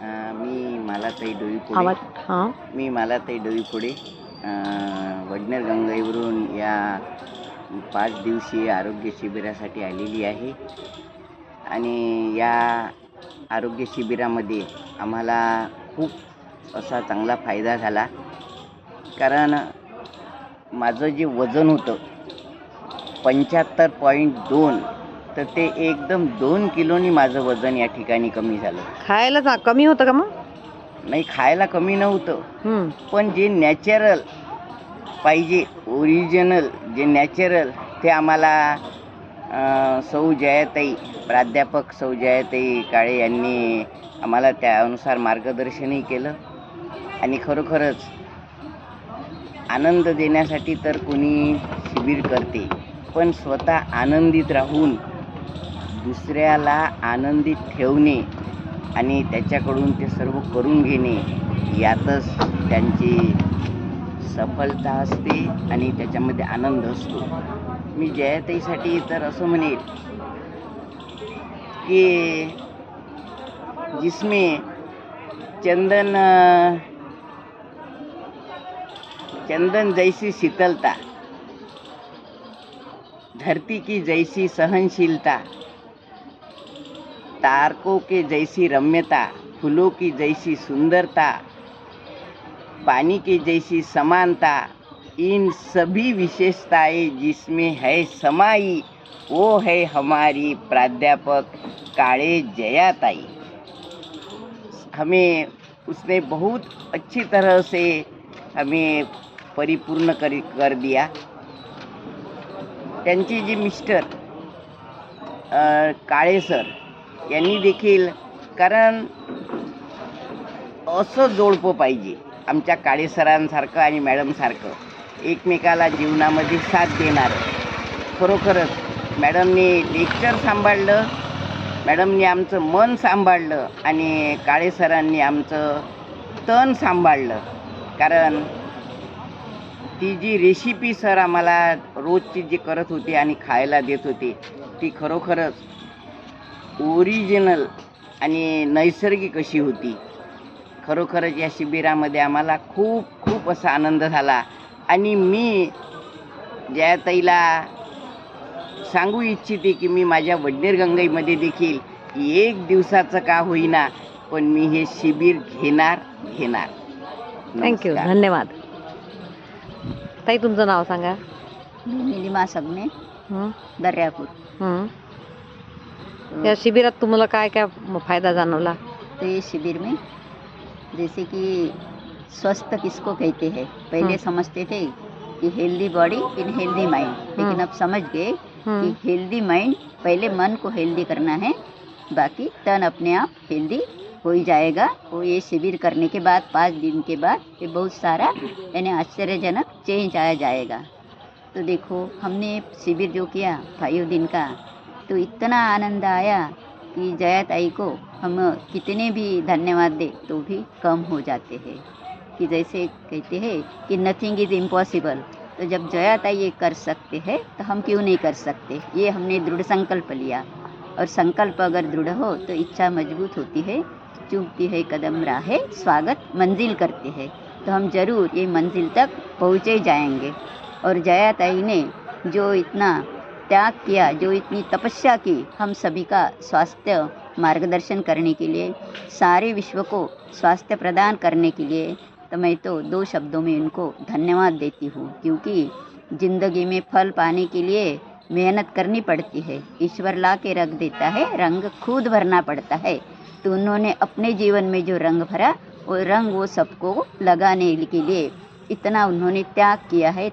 मी मालाताई डोईपुढे आवाज हां? मी मालाताई अं, वडनेर गंगाईवरून या पाच दिवसीय आरोग्य शिबिरासाठी आलेली आहे. आणि या आरोग्य शिबिरामध्ये आम्हाला खूप असा चांगला फायदा झाला. कारण माझं जे वजन होतं पंच्याहत्तर पॉईंट दोन तर ते एकदम दोन किलोनी माझं वजन या ठिकाणी कमी झालं. खायला चा- कमी होतं का मग? नाही खायला कमी नव्हतं. हं. पण जे नॅचरल पाहिजे ओरिजिनल जे नॅचरल ते आम्हाला अं, सौ जयाताई प्राध्यापक सौ जयाताई काळे यांनी आम्हाला त्यानुसार मार्गदर्शनही केलं. आणि खरोखरच आनंद देण्यासाठी तर कोणी शिबिर करते पण स्वतः आनंदित राहून दुसऱ्याला आनंदित ठेवणे आणि त्याच्याकडून ते सर्व करून घेणे यातच त्यांची सफलता असते आणि त्याच्यामध्ये आनंद असतो. मी जयताईसाठी तर असं म्हणेल की जिसमे चंदन चंदन जैसी शीतलता धरती की जैसी सहनशीलता तारकों के जैसी रम्यता फूलों की जैसी सुंदरता पानी की जैसी समानता इन सभी विशेषताएं जिसमें है समाई वो है हमारी प्राध्यापक काळे जयाताई। हमें उसने बहुत अच्छी तरह से हमें परिपूर्ण कर कर दिया। त्यांची जी मिस्टर काळे सर यांनी देखील कारण असं जोडपं पाहिजे आमच्या काळे सरांसारखं आणि मॅडमसारखं. एकमेकाला जीवनामध्ये साथ देणारं. खरोखरच मॅडमने लेक्चर सांभाळलं मॅडमने आमचं मन सांभाळलं आणि काळे सरांनी आमचं तन सांभाळलं. कारण ती जी रेसिपी सर आम्हाला रोजची जी करत होती आणि खायला देत होती ती खरोखरच ओरिजिनल आणि नैसर्गिक अशी होती. खरोखरच या शिबिरामध्ये आम्हाला खूप खूप असा आनंद झाला. आणि मी जयाताईला सांगू इच्छिते की मी माझ्या वडनेर गंगाईमध्ये देखील एक दिवसाचं का होईना पण मी हे शिबिर घेणार घेणार. थँक्यू. धन्यवाद. ताई तुमचं नाव सांगा. मी निलिमा सगने हं. दर्यापूर. हं. या शिबिरात तुम्हाला काय काय म- फ़ायदा जाणवला? तो ये शिविर में जैसे कि स्वस्थ किसको कहते हैं? पहले हम्म। समझते थे कि healthy body in healthy mind लेकिन हम्म। अब समझ गए कि हेल्दी माइंड पहले मन को हेल्दी करना है बाकी तन अपने आप हेल्दी हो ही जाएगा। वो ये शिविर करने के बाद पाँच दिन के बाद ये बहुत सारा यानी आश्चर्यजनक चेंज आया जाएगा। तो देखो हमने शिविर जो किया फाइव दिन का तो इतना आनंद आया कि जयत आई को हम कितने भी धन्यवाद दे तो भी कम हो जाते हैं। कि जैसे कहते हैं कि नथिंग इज़ इम्पॉसिबल तो जब जयत आई ये कर सकते हैं तो हम क्यों नहीं कर सकते? ये हमने दृढ़ संकल्प लिया। और संकल्प अगर दृढ़ हो तो इच्छा मज़बूत होती है चूकती है, कदम राहे, स्वागत मंजिल करते हैं। तो हम ज़रूर ये मंजिल तक पहुँचे जाएँगे। और जया ताई ने जो इतना त्याग किया जो इतनी तपस्या की हम सभी का स्वास्थ्य मार्गदर्शन करने के लिए, सारे विश्व को स्वास्थ्य प्रदान करने के लिए तो मैं तो दो शब्दों में उनको धन्यवाद देती हूँ, क्योंकि ज़िंदगी में फल पाने के लिए मेहनत करनी पड़ती है। ईश्वर ला के रख देता है, रंग खुद भरना पड़ता है। तो उन्होंने अपने जीवन में जो रंग भरा, वो रंग वो सबको लगाने के लिए इतना उन्होंने त्याग किया है